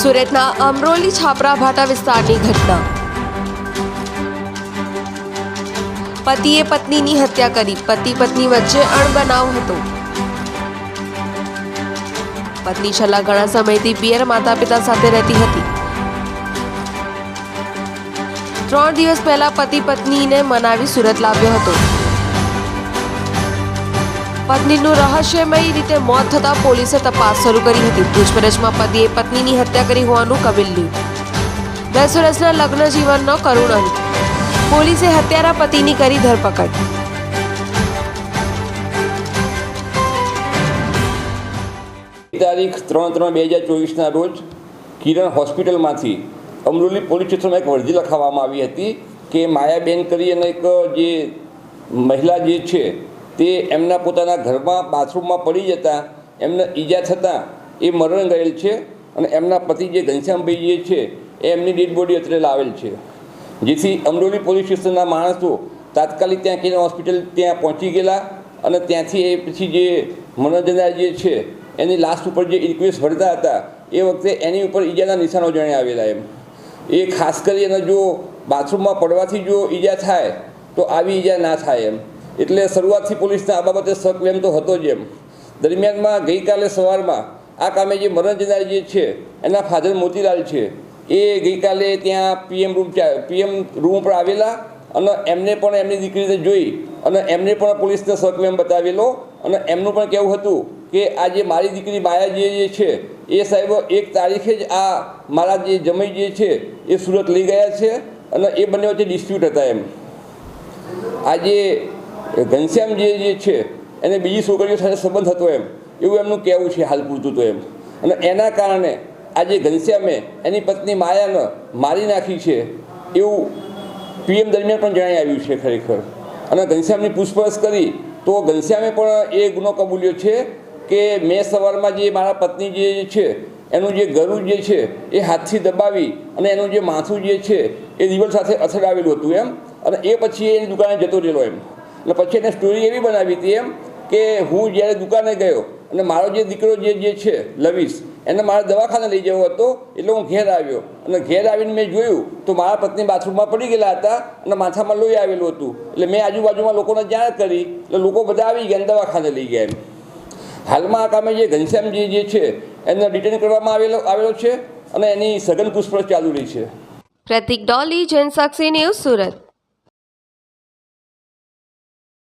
સુરતના અમરોલી છાપરા ભાટા વિસ્તારની ઘટના. પતિએ પત્નીની હત્યા કરી. પતિ પત્ની વચ્ચે અણબનાવ હતો. પત્ની છેલ્લા ઘણા સમયથી પિયર માતા પિતા સાથે રહેતી હતી. ત્રણ દિવસ પહેલા પતિ પત્નીને મનાવી સુરત લાવ્યો હતો. પત્નીનું રહસ્યમય રીતે મોત થતાં પોલીસે તપાસ શરૂ કરી હતી. પૂછપરછમાં પતિએ પત્નીની હત્યા કરી હોવાનું કબૂલ્યું દસ વર્ષના લગ્ન જીવનનો કરુણ અંત. પોલીસે હત્યારા પતિની કરી ધરપકડ. તારીખ ત્રણ ત્રણ બે હજાર ચોવીસના રોજ કિરણ હોસ્પિટલમાંથી અમરોલી પોલીસ સ્ટેશનમાં એક અરજી લખાવવામાં આવી હતી કે માયાબેન કરી અને એક જે મહિલા જે છે તે એમના પોતાના ઘરમાં બાથરૂમમાં પડી જતા, એમને ઈજા થતાં એ મરણ ગયેલ છે અને એમના પતિ જે ઘનશ્યામભાઈ જે છે એ એમની ડેડ બોડી અત્રે લાવેલ છે. જેથી અમરોલી પોલીસ સ્ટેશનના માણસો તાત્કાલિક ત્યાં કિરણ હોસ્પિટલ ત્યાં પહોંચી ગયેલા અને ત્યાંથી એ પછી જે મનોજના જે છે એની લાસ્ટ ઉપર જે ઇન્ક્વેસ્ટ ભરતા હતા, એ વખતે એની ઉપર ઈજાના નિશાનો જાણે આવેલા એમ. એ ખાસ કરીને જો બાથરૂમમાં પડવાથી જો ઈજા થાય, તો આવી ઈજા ના થાય એમ. એટલે શરૂઆતથી પોલીસને આ બાબતે શક એમ તો હતો જ એમ. દરમિયાનમાં ગઈકાલે સવારમાં આ કામે જે મરણ જનાર જે છે, એના ફાધર મોતીલાલ છે, એ ગઈકાલે ત્યાં પીએમ રૂમ પીએમ રૂમ ઉપર આવેલા અને એમને પણ એમની દીકરીને જોઈ અને એમને પણ પોલીસને શક બતાવેલો અને એમનું પણ કહેવું હતું કે આ જે મારી દીકરી માયા જે છે, એ સાહેબ એક તારીખે જ આ મારા જે જમાઈ જે છે, એ સુરત લઈ ગયા છે અને એ બંને વચ્ચે ડિસ્પ્યુટ હતા એમ. આજે ઘનશ્યામ જે જે છે, એને બીજી છોકરીઓ સાથે સંબંધ હતો એમ. એવું એમનું કહેવું છે હાલ પૂરતું તો એમ. અને એના કારણે આજે ઘનશ્યામે એની પત્ની માયાને મારી નાખી છે એવું પીએમ દરમિયાન પણ જણાઈ આવ્યું છે ખરેખર. અને ઘનશ્યામની પૂછપરછ કરી તો ઘનશ્યામે પણ એ ગુનો કબૂલ્યો છે કે મેં સવારમાં જે મારા પત્ની જે છે, એનું જે ગરું જે છે, એ હાથથી દબાવી અને એનું જે માથું જે છે, એ દિવાલ સાથે અથડાવેલું હતું એમ. અને એ પછી એની દુકાને જતો રહેલો એમ. અને પછી એને સ્ટોરી એવી બનાવી હતી એમ કે હું જ્યારે દુકાને ગયો અને મારો જે દીકરો જે જે છે લવીશ એને મારે દવાખાને લઈ જવો હતો, એટલે હું ઘેર આવ્યો. અને ઘેર આવીને મેં જોયું તો મારા પત્ની બાથરૂમમાં પડી ગયેલા હતા અને માથામાં લોહી આવેલું હતું. એટલે મેં આજુબાજુમાં લોકોને જાણ કરી, એટલે લોકો બધા આવી ગયા દવાખાને લઈ ગયા એમ. હાલમાં આ કામે જે ઘનશ્યામજી જે છે, એને ડિટેન કરવામાં આવેલો આવેલો છે અને એની સઘન પૂછપરછ ચાલુ રહી છે. પ્રતિક ડોલી, જનસાક્ષી ન્યૂઝ સુરત.